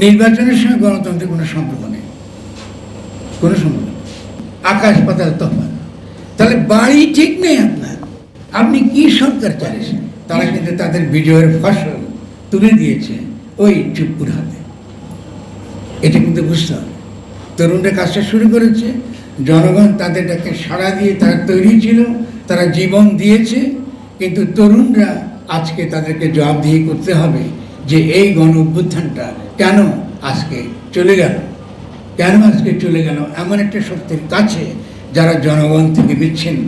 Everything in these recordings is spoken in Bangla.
নির্বাচনের সঙ্গে গণতন্ত্রের কোনো সম্পর্ক নেই। কোনো সম্পর্ক। আকাশ পাতাল তফাৎ। তাহলে বাড়ি ঠিক নেই আপনার। আপনি কি সরকার চালিয়েছেন? তারা কিন্তু তাদের বিজয়ের ফসল তুলে দিয়েছে ওই চুপ্পুর হাতে। এটা কিন্তু বুঝতে হবে। তরুণরা কাজটা শুরু করেছে। জনগণ তাদেরটাকে সাড়া দিয়ে তারা তৈরি ছিল, তারা জীবন দিয়েছে। কিন্তু তরুণরা আজকে তাদেরকে জবাবদিহি করতে হবে যে এই গণ অভ্যুত্থানটা কেন আজকে চলে গেল? কেন আজকে চলে গেল? এমন একটা শক্তির কাছে যারা জনগণ থেকে বিচ্ছিন্ন।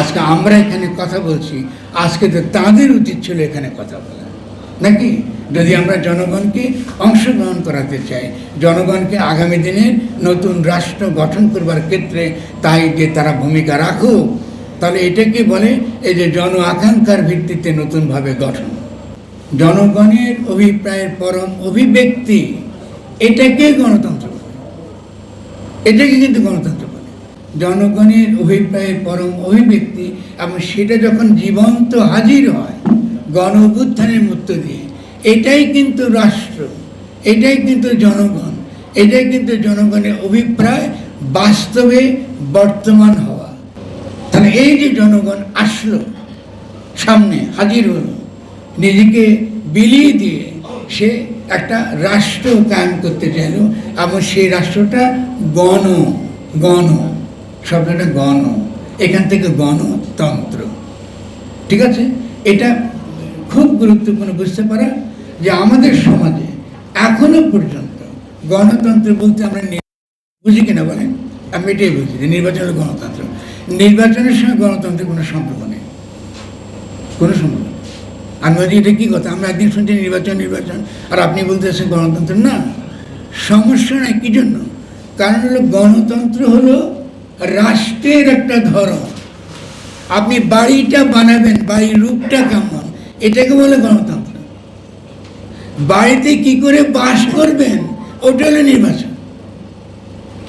আজকে আমরা এখানে কথা বলছি, আজকে তো তাদের উচিত ছিল এখানে কথা বলা। নাকি? যদি আমরা জনগণকে অংশগ্রহণ করাতে চাই, জনগণকে আগামী দিনের নতুন রাষ্ট্র গঠন করবার ক্ষেত্রে তাই যে তারা ভূমিকা রাখুক, তাহলে এটাকে বলে এই যে জন আকাঙ্ক্ষার ভিত্তিতে নতুনভাবে গঠন। জনগণের অভিপ্রায়ের পরম অভিব্যক্তি এটাকে গণতন্ত্র বলে। এটাকে কিন্তু গণতন্ত্র বলে। জনগণের অভিপ্রায়ের পরম অভিব্যক্তি এবং সেটা যখন জীবন্ত হাজির হয় গণ অভ্যুত্থানের মধ্য দিয়ে, এটাই কিন্তু রাষ্ট্র, এটাই কিন্তু জনগণ, এটাই কিন্তু জনগণের অভিপ্রায় বাস্তবে বর্তমান হওয়া। তাহলে এই যে জনগণ আসলো, সামনে হাজির হলো নিজেকে বিলিয়ে দিয়ে সে একটা রাষ্ট্র কায়েম করতে চাইল এবং সেই রাষ্ট্রটা গণ গণ শব্দটা গণ, এখান থেকে গণতন্ত্র। ঠিক আছে? এটা খুব গুরুত্বপূর্ণ বুঝতে পারা যে আমাদের সমাজে এখনও পর্যন্ত গণতন্ত্র বলতে আমরা বুঝি কিনা বলেন? আমি এটাই বুঝি যে নির্বাচন গণতন্ত্র। নির্বাচনের সঙ্গে গণতন্ত্রের কোনো সম্পর্ক নেই। কোনো সম্পর্ক আমি বলছি এটা কী কথা? আমরা একদিন শুনছি নির্বাচন নির্বাচন। আর আপনি বলতেছেন গণতন্ত্র। না, সমস্যা নাই, কী জন্য? কারণ হলো গণতন্ত্র হলো রাষ্ট্রের একটা ধরন। আপনি বাড়িটা বানাবেন, বাড়ির রূপটা কেমন? এটাকে বলে গণতন্ত্র। বাড়িতে কি করে বাস করবেন? ওটা হলো নির্বাচন।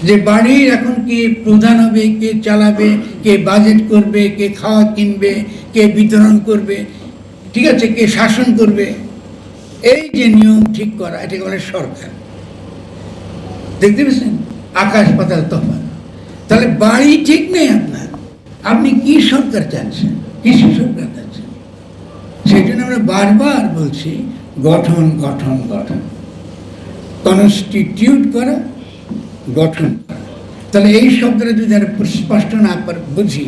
যে বাড়ির এখন কে প্রধান হবে, কে চালাবে, কে বাজেট করবে, কে খাওয়া কিনবে, কে বিতরণ করবে ঠিক আছে, কে শাসন করবে? এই যে নিয়ম ঠিক করা, এটাকে বলে সরকার। দেখতে পেয়েছেন? আকাশ পাতাল তফাৎ। তাহলে বাড়ি ঠিক নেই আপনার। আপনি কি সরকার চাচ্ছেন? কিসের সরকার চাচ্ছেন? সেই জন্য আমরা বারবার বলছি, গঠন গঠন গঠন। কনস্টিটিউট করা, গঠন করা। তাহলে এই শব্দটা যদি আমরা স্পষ্ট না বুঝি,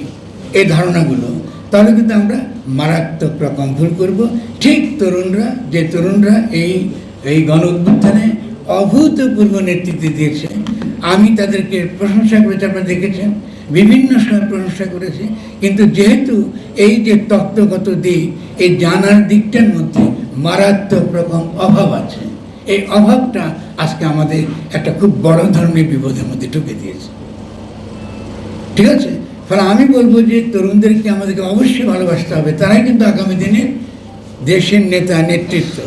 এই ধারণাগুলো, তাহলে কিন্তু আমরা মারাত্মক রকম ভুল করব। ঠিক তরুণরা, যে তরুণরা এই এই গণ উত্থানে অভূতপূর্ব নেতৃত্ব দিয়েছে, আমি তাদেরকে প্রশংসা করেছি, আপনারা দেখেছেন, বিভিন্ন সময় প্রশংসা করেছি, কিন্তু যেহেতু এই যে তত্ত্বগত দিক, এই জানার দিকটার মধ্যে মারাত্মক রকম অভাব আছে, এই অভাবটা আজকে আমাদের একটা খুব বড় ধরনের বিপদের মধ্যে ঢুকে দিয়েছে। ঠিক আছে? ফলে আমি বলব যে তরুণদেরকে আমাদেরকে অবশ্যই ভালোবাসতে হবে। তারাই কিন্তু আগামী দিনে দেশের নেতা, নেতৃত্ব।